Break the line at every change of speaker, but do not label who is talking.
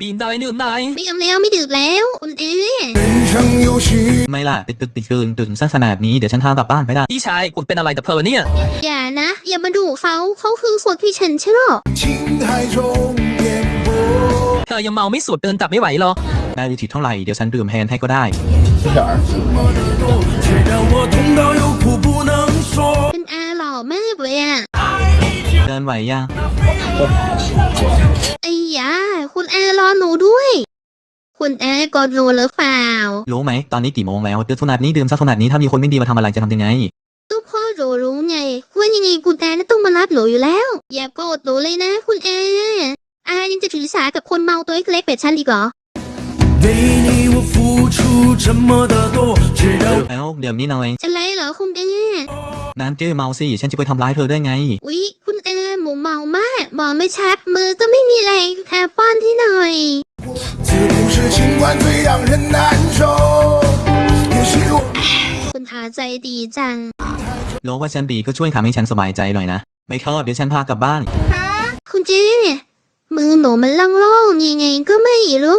บีมได้ดื่มได้
ไม่ทำแล้วไม่ดื่มแล้วอุ่นเอ
ไม่ล่ะติดตึกติดเกินตื่มซะขนาดนี้เดี๋ยวฉันทางกลับบ้านไม่ได้
พี่ชายคุณเป็นอะไรกับเธอเนี่ย
อย่านะ อย่ามาดุเขาเขาคือสคนที่ฉันใช่หรอ
เธอยังเมาไม่สุดเดินกลับไม่ไหวหรอก
ได้ดีทีเท่าไหร่เดี๋ยวฉันดื่มแทนให้ก็ได้
เป็นอาหล่อมากเล่ะ
เดินไหวยัง
ไยาคุณอารอหนูด้วย คุณอากอดหนูหรือเปล่า
รู้ไหมตอนนี้กี่โมงแล้วเดือนขนาดนี้ดื่มซะขนาดนี้ถ้ามีคนไม่ดีมาทำอะไรจะทำยังไง
ก็พ่อหนูรู้ไงว่ายังไงคุณอาน่ะต้องมารับหนูอยู่แล้ว อย่าโกรธหนูเลยนะ คุณอาอายังจะถือสากับคนเมาตัวเล็กๆแบบฉันอีกเหรอ
为你我付出这么的多，却让
แล้วเดี๋ยวนี้หน่อย
อะไรเหรอคุณอา
น้ำจื้อเมาสิฉันจะไปทำร้ายเธอได้ไง
อุ๊ยคุณอาหมูเมามาก บอกไม่ชัดมือก็ไม่มีแรงแอบป้อนที่หน่อยคุณท้าใจดีจัง
รู้ว่าฉันดีก็ช่วยทำให้ฉันสบายใจหน่อยนะ ไม่ชอบเดี๋ยวฉันพากลับบ้าน
คุณจี้มือหนูมันล่องๆยังไงก็ไม่รู้